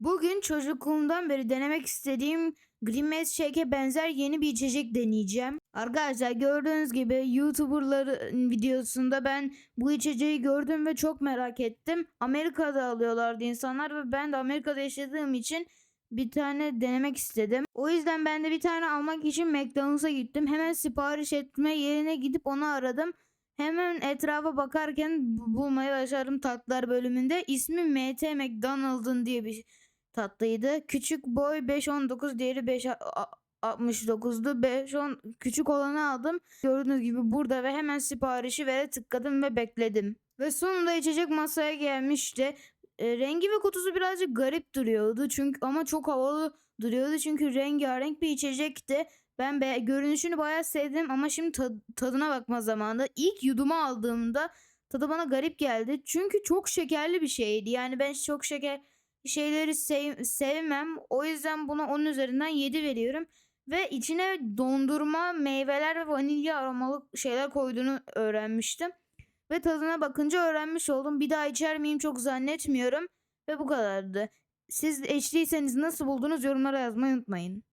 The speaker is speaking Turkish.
Bugün çocukluğumdan beri denemek istediğim Green Shake'e benzer yeni bir içecek deneyeceğim. Arkadaşlar gördüğünüz gibi YouTuber'ların videosunda ben bu içeceği gördüm ve çok merak ettim. Amerika'da alıyorlardı insanlar ve ben de Amerika'da yaşadığım için bir tane denemek istedim. O yüzden ben de bir tane almak için McDonald's'a gittim. Hemen sipariş etme yerine gidip onu aradım. Hemen etrafa bakarken bu- bulmaya başladım tatlar bölümünde. İsmi MT McDonald'ın diye bir tatlıydı. Küçük boy 5.19 diğeri 5.69'du. 5.10 küçük olanı aldım. Gördüğünüz gibi burada ve hemen siparişi vere tıkladım ve bekledim. Ve sonunda içecek masaya gelmişti. E, rengi ve kutusu birazcık garip duruyordu çünkü ama çok havalı duruyordu çünkü rengarenk bir içecekti. Ben be, görünüşünü bayağı sevdim ama şimdi ta- tadına bakma zamanı. İlk yudumu aldığımda tadı bana garip geldi. Çünkü çok şekerli bir şeydi. Yani ben çok şeker şeyleri sev- sevmem. O yüzden buna 10 üzerinden 7 veriyorum. Ve içine dondurma, meyveler ve vanilya aromalı şeyler koyduğunu öğrenmiştim. Ve tadına bakınca öğrenmiş oldum. Bir daha içer miyim çok zannetmiyorum. Ve bu kadardı. Siz içtiyseniz nasıl buldunuz yorumlara yazmayı unutmayın.